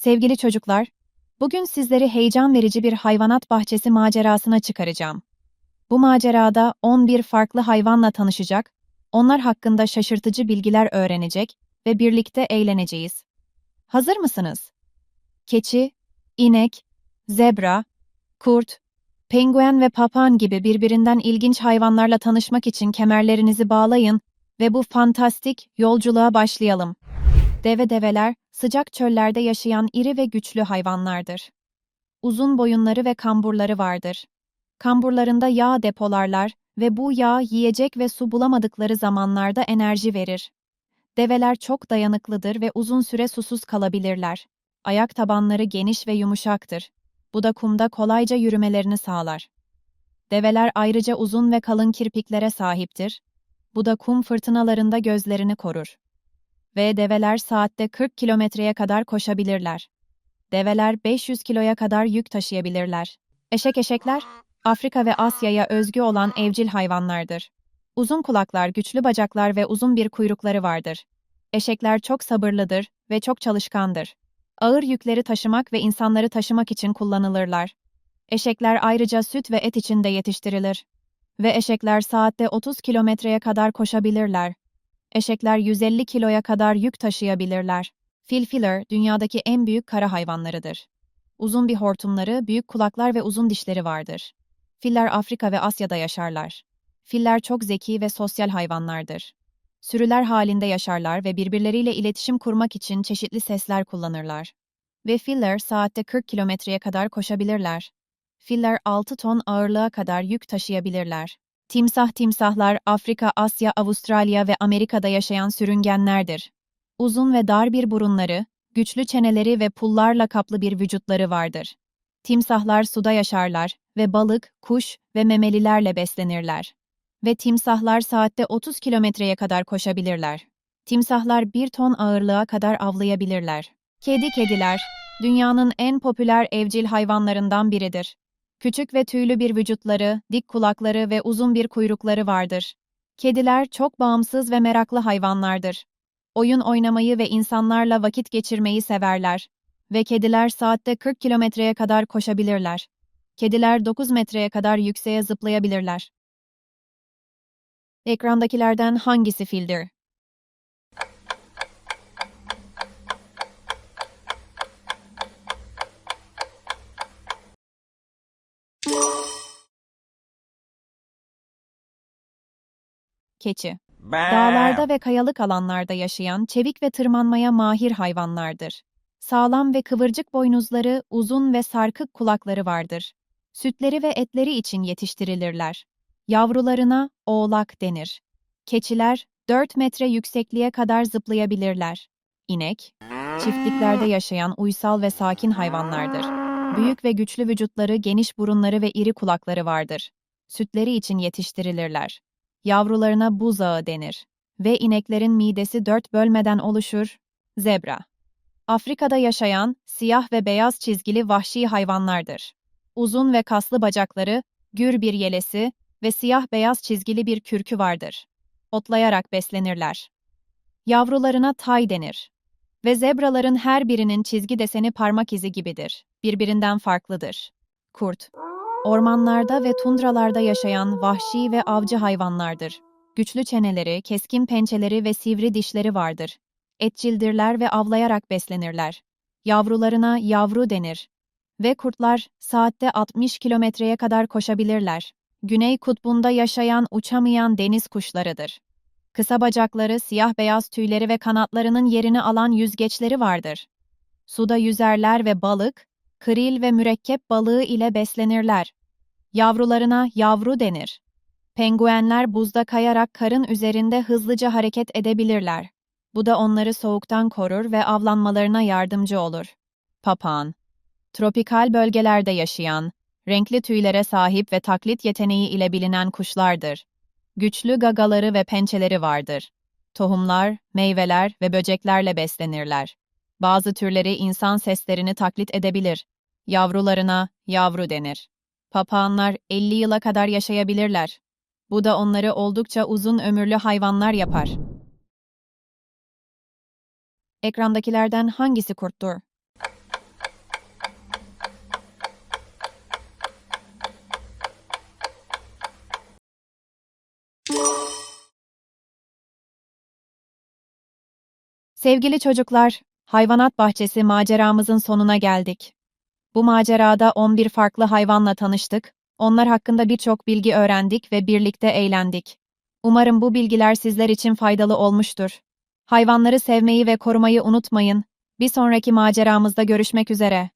Sevgili çocuklar, bugün sizleri heyecan verici bir hayvanat bahçesi macerasına çıkaracağım. Bu macerada 11 farklı hayvanla tanışacak, onlar hakkında şaşırtıcı bilgiler öğrenecek ve birlikte eğleneceğiz. Hazır mısınız? Keçi, inek, zebra, kurt, penguen ve papağan gibi birbirinden ilginç hayvanlarla tanışmak için kemerlerinizi bağlayın ve bu fantastik yolculuğa başlayalım. Deve develer, sıcak çöllerde yaşayan iri ve güçlü hayvanlardır. Uzun boyunları ve kamburları vardır. Kamburlarında yağ depolarlar ve bu yağ yiyecek ve su bulamadıkları zamanlarda enerji verir. Develer çok dayanıklıdır ve uzun süre susuz kalabilirler. Ayak tabanları geniş ve yumuşaktır. Bu da kumda kolayca yürümelerini sağlar. Develer ayrıca uzun ve kalın kirpiklere sahiptir. Bu da kum fırtınalarında gözlerini korur ve develer saatte 40 kilometreye kadar koşabilirler. Develer 500 kiloya kadar yük taşıyabilirler. Eşek eşekler, Afrika ve Asya'ya özgü olan evcil hayvanlardır. Uzun kulaklar, güçlü bacaklar ve uzun bir kuyrukları vardır. Eşekler çok sabırlıdır ve çok çalışkandır. Ağır yükleri taşımak ve insanları taşımak için kullanılırlar. Eşekler ayrıca süt ve et için de yetiştirilir. Ve eşekler saatte 30 kilometreye kadar koşabilirler. Eşekler 150 kiloya kadar yük taşıyabilirler. Fil filler dünyadaki en büyük kara hayvanlarıdır. Uzun bir hortumları, büyük kulaklar ve uzun dişleri vardır. Filler Afrika ve Asya'da yaşarlar. Filler çok zeki ve sosyal hayvanlardır. Sürüler halinde yaşarlar ve birbirleriyle iletişim kurmak için çeşitli sesler kullanırlar. Ve filler saatte 40 kilometreye kadar koşabilirler. Filler 6 ton ağırlığa kadar yük taşıyabilirler. Timsah timsahlar Afrika, Asya, Avustralya ve Amerika'da yaşayan sürüngenlerdir. Uzun ve dar bir burunları, güçlü çeneleri ve pullarla kaplı bir vücutları vardır. Timsahlar suda yaşarlar ve balık, kuş ve memelilerle beslenirler. Ve timsahlar saatte 30 kilometreye kadar koşabilirler. Timsahlar bir ton ağırlığa kadar avlayabilirler. Kedi kediler, dünyanın en popüler evcil hayvanlarından biridir. Küçük ve tüylü bir vücutları, dik kulakları ve uzun bir kuyrukları vardır. Kediler çok bağımsız ve meraklı hayvanlardır. Oyun oynamayı ve insanlarla vakit geçirmeyi severler. Ve kediler saatte 40 kilometreye kadar koşabilirler. Kediler 9 metreye kadar yükseğe zıplayabilirler. Ekrandakilerden hangisi fildir? Keçi. Dağlarda ve kayalık alanlarda yaşayan çevik ve tırmanmaya mahir hayvanlardır. Sağlam ve kıvırcık boynuzları, uzun ve sarkık kulakları vardır. Sütleri ve etleri için yetiştirilirler. Yavrularına oğlak denir. Keçiler 4 metre yüksekliğe kadar zıplayabilirler. İnek, çiftliklerde yaşayan uysal ve sakin hayvanlardır. Büyük ve güçlü vücutları, geniş burunları ve iri kulakları vardır. Sütleri için yetiştirilirler. Yavrularına buzağı denir. Ve ineklerin midesi dört bölmeden oluşur. Zebra. Afrika'da yaşayan, siyah ve beyaz çizgili vahşi hayvanlardır. Uzun ve kaslı bacakları, gür bir yelesi ve siyah-beyaz çizgili bir kürkü vardır. Otlayarak beslenirler. Yavrularına tay denir. Ve zebraların her birinin çizgi deseni parmak izi gibidir. Birbirinden farklıdır. Kurt. Ormanlarda ve tundralarda yaşayan vahşi ve avcı hayvanlardır. Güçlü çeneleri, keskin pençeleri ve sivri dişleri vardır. Etçildirler ve avlayarak beslenirler. Yavrularına yavru denir. Ve kurtlar saatte 60 kilometreye kadar koşabilirler. Güney kutbunda yaşayan uçamayan deniz kuşlarıdır. Kısa bacakları, siyah beyaz tüyleri ve kanatlarının yerini alan yüzgeçleri vardır. Suda yüzerler ve balık, kril ve mürekkep balığı ile beslenirler. Yavrularına yavru denir. Penguenler buzda kayarak karın üzerinde hızlıca hareket edebilirler. Bu da onları soğuktan korur ve avlanmalarına yardımcı olur. Papağan Tropikal bölgelerde yaşayan, renkli tüylere sahip ve taklit yeteneği ile bilinen kuşlardır. Güçlü gagaları ve pençeleri vardır. Tohumlar, meyveler ve böceklerle beslenirler. Bazı türleri insan seslerini taklit edebilir. Yavrularına yavru denir. Papağanlar 50 yıla kadar yaşayabilirler. Bu da onları oldukça uzun ömürlü hayvanlar yapar. Ekrandakilerden hangisi kurttur? Sevgili çocuklar, hayvanat bahçesi maceramızın sonuna geldik. Bu macerada 11 farklı hayvanla tanıştık, onlar hakkında birçok bilgi öğrendik ve birlikte eğlendik. Umarım bu bilgiler sizler için faydalı olmuştur. Hayvanları sevmeyi ve korumayı unutmayın. Bir sonraki maceramızda görüşmek üzere.